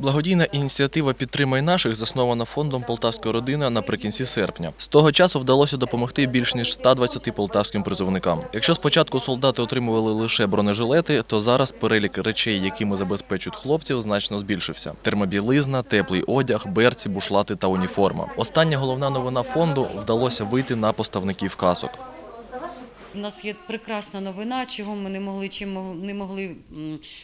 Благодійна ініціатива Підтримай наших заснована фондом Полтавська родина наприкінці серпня. З того часу вдалося допомогти більш ніж 120 полтавським призовникам. Якщо спочатку солдати отримували лише бронежилети, то зараз перелік речей, якими забезпечують хлопців, значно збільшився: термобілизна, теплий одяг, берці, бушлати та уніформа. Остання головна новина фонду вдалося вийти на поставників касок. У нас є прекрасна новина, чого ми не могли чим не могли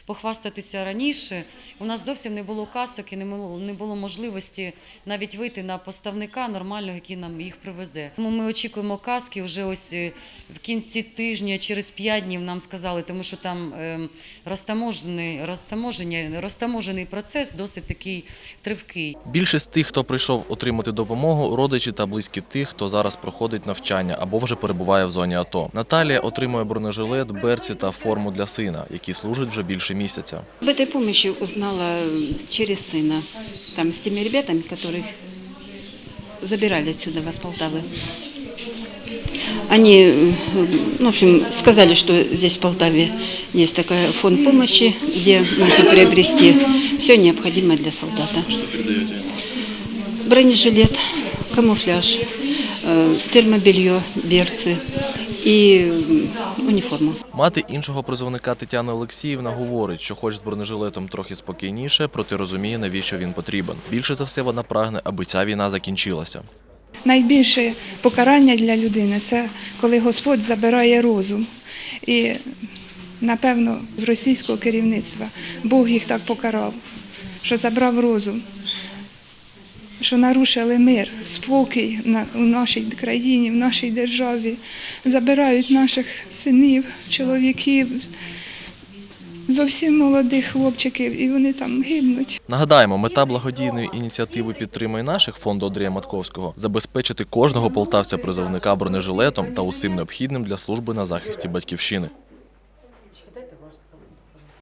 похвастатися раніше. У нас зовсім не було касок і не було, можливості навіть вийти на поставника нормального, який нам їх привезе. Тому ми очікуємо каски вже ось е, в кінці тижня, через 5 днів нам сказали, тому що там ем, розтаможений, розтаможення, розтаможений процес досить такий тривкий. Більшість тих, хто прийшов отримати допомогу, родичі та близькі тих, хто зараз проходить навчання або вже перебуває в зоні АТО. Наталія отримує бронежилет, берці та форму для сина, які служать вже більше місяця. Об этой помощи узнала через сына, там с теми ребятами, которых забирали отсюда, вас Полтавы. Они, э, ну, в общем, сказали, что здесь в Полтаве есть такая фонд помощи, где можно приобрести все необходимое для солдата. Бронежилет, камуфляж, э, термобелье, берцы и м. Мати іншого призовника Тетяна Олексіївна говорить, що хоч з бронежилетом трохи спокійніше, проте розуміє, навіщо він потрібен. Більше за все вона прагне, аби ця війна закінчилася. Найбільше покарання для людини це коли Господь забирає розум. І напевно в російського керівництва Бог їх так покарав, що забрав розум, що нарушили мир, спокій у нашій країні, в нашій державі, забирають наших синів, чоловіків, зовсім молодих хлопчиків, і вони там гибнуть. Нагадаємо, мета благодійної ініціативи Підтримай наших фонду Андрія Матковського забезпечити кожного полтавця призовника бронежилетом та усім необхідним для служби на захисті батьківщини.